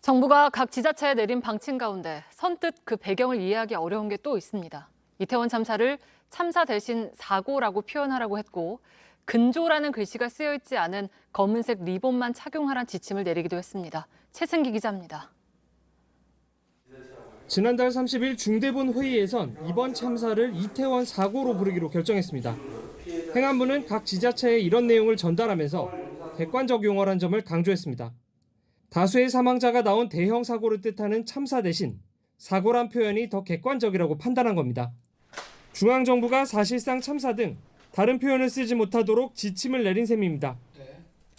정부가 각 지자체에 내린 방침 가운데 선뜻 그 배경을 이해하기 어려운 게 또 있습니다. 이태원 참사를 참사 대신 사고라고 표현하라고 했고 근조라는 글씨가 쓰여 있지 않은 검은색 리본만 착용하란 지침을 내리기도 했습니다. 최승기 기자입니다. 지난달 30일 중대본 회의에선 이번 참사를 이태원 사고로 부르기로 결정했습니다. 행안부는 각 지자체에 이런 내용을 전달하면서 객관적 용어란 점을 강조했습니다. 다수의 사망자가 나온 대형 사고를 뜻하는 참사 대신 사고란 표현이 더 객관적이라고 판단한 겁니다. 중앙정부가 사실상 참사 등 다른 표현을 쓰지 못하도록 지침을 내린 셈입니다.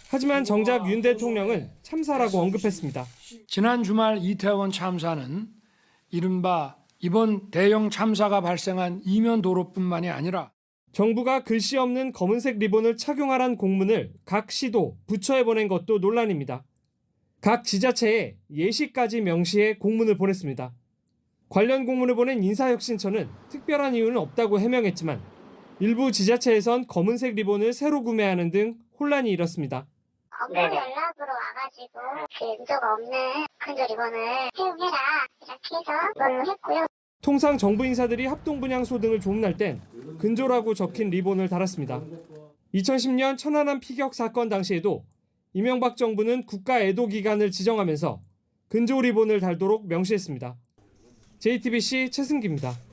하지만 정작 윤 대통령은 참사라고 언급했습니다. 지난 주말 이태원 참사는 이른바 이번 대형 참사가 발생한 이면 도로뿐만이 아니라 정부가 글씨 없는 검은색 리본을 착용하란 공문을 각 시도, 부처에 보낸 것도 논란입니다. 각 지자체에 예시까지 명시해 공문을 보냈습니다. 관련 공문을 보낸 인사혁신처는 특별한 이유는 없다고 해명했지만 일부 지자체에선 검은색 리본을 새로 구매하는 등 혼란이 일었습니다. 업무 연락으로 와가지고 근조가 없는 근조 리본을 사용해라 이렇게 해서 그걸로 했고요. 통상 정부 인사들이 합동 분향소 등을 조문할 땐 근조라고 적힌 리본을 달았습니다. 2010년 천안함 피격 사건 당시에도 이명박 정부는 국가 애도 기간을 지정하면서 근조 리본을 달도록 명시했습니다. JTBC 최승기입니다.